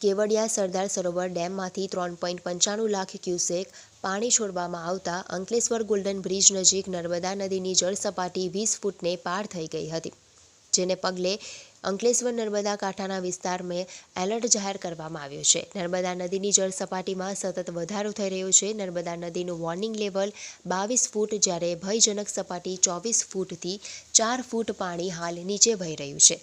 કેવડિયા સરદાર સરોવર ડેમમાંથી ત્રણ પોઈન્ટ પંચાણું લાખ ક્યુસેક પાણી છોડવામાં આવતા અંકલેશ્વર ગોલ્ડન બ્રિજ નજીક નર્મદા નદીની જળ સપાટી વીસ ફૂટને પાર થઈ ગઈ હતી, જેને પગલે અંકલેશ્વર નર્મદા કાંઠાના વિસ્તારમાં એલર્ટ જાહેર કરવામાં આવ્યો છે. નર્મદા નદીની જળ સપાટીમાં સતત વધારો થઈ રહ્યો છે. નર્મદા નદીનું વોર્નિંગ લેવલ બાવીસ ફૂટ જ્યારે ભયજનક સપાટી ચોવીસ ફૂટથી ચાર ફૂટ પાણી હાલ નીચે વહી રહ્યું છે.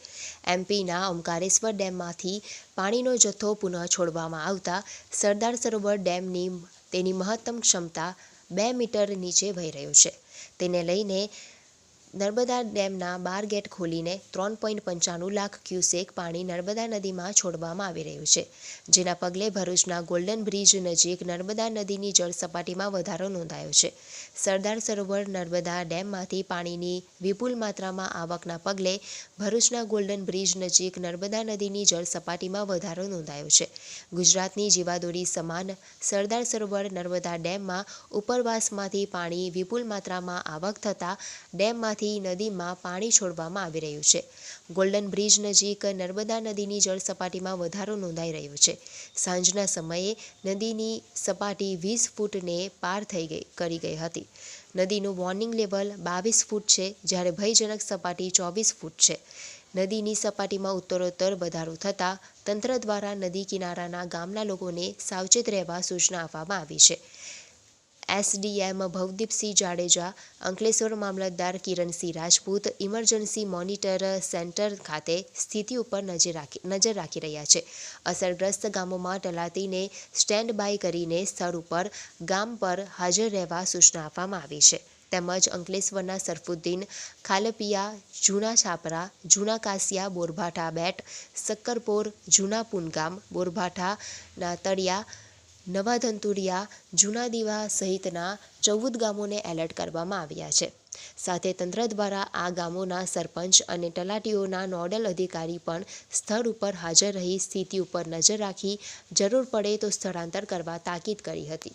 એમપીના ઓમકારેશ્વર ડેમમાંથી પાણીનો જથ્થો પુનઃ છોડવામાં આવતા સરદાર સરોવર ડેમની તેની મહત્તમ ક્ષમતા બે મીટર નીચે વહી રહ્યું છે. તેને લઈને નર્મદા ડેમના બાર ગેટ ખોલીને ત્રણ પોઈન્ટ પંચાણું લાખ ક્યુસેક પાણી નર્મદા નદીમાં છોડવામાં આવી રહ્યું છે. જેના પગલે ભરૂચના ગોલ્ડન બ્રિજ નજીક નર્મદા નદીની જળ સપાટીમાં વધારો નોંધાયો છે. સરદાર સરોવર નર્મદા ડેમમાંથી પાણીની વિપુલ માત્રામાં આવકના પગલે ભરૂચના ગોલ્ડન બ્રિજ નજીક નર્મદા નદીની જળ સપાટીમાં વધારો નોંધાયો છે. ગુજરાતની જીવાદોરી સમાન સરદાર સરોવર નર્મદા ડેમમાં ઉપરવાસમાંથી પાણી વિપુલ માત્રામાં આવક થતાં ડેમમાંથી નદીમાં પાણી છોડવામાં આવી રહ્યું છે. ગોલ્ડન બ્રિજ નજીક નર્મદા નદીની જળ સપાટીમાં વધારો નોંધાઈ રહ્યો છે. સાંજના સમયે નદીની સપાટી વીસ ફૂટને પાર થઈ ગઈ, કરી ગઈ હતી. નદીનું વોર્નિંગ લેવલ બાવીસ ફૂટ છે, જ્યારે ભયજનક સપાટી ચોવીસ ફૂટ છે. નદીની સપાટીમાં ઉત્તરોત્તર વધારો થતાં તંત્ર દ્વારા નદી કિનારાના ગામના લોકોને સાવચેત રહેવા સૂચના આપવામાં આવી છે. એસડીએમ ભવદીપસિંહ જાડેજા, અંકલેશ્વર મામલતદાર Kiransinh Rajput, emergency monitor centre ખાતે સ્થિતિ ઉપર નજર રાખી નજર રાખી રહ્યા છે. અસરગ્રસ્ત ગામોમાં તલાટીને સ્ટેન્ડ બાય કરીને સ્થળ ઉપર, ગામ પર હાજર રહેવા સૂચના આપવામાં આવી છે. તેમજ અંકલેશ્વરના સરફુદ્દીન, ખાલપિયા, જૂના છાપરા, જૂના કાસિયા, બોરભાઠા બેટ, સક્કરપોર, જૂના પુનગામ, બોરભાઠાના તળિયા નવા ધંતુરિયા જૂના દીવા સહિતના ચૌદ ગામોને એલર્ટ કરવામાં આવ્યા છે. સાથે તંત્ર દ્વારા આ ગામોના સરપંચ અને તલાટીઓના નોડલ અધિકારી પણ સ્થળ ઉપર હાજર રહી સ્થિતિ ઉપર નજર રાખી જરૂર પડે તો સ્થળાંતર કરવા તાકીદ કરી હતી.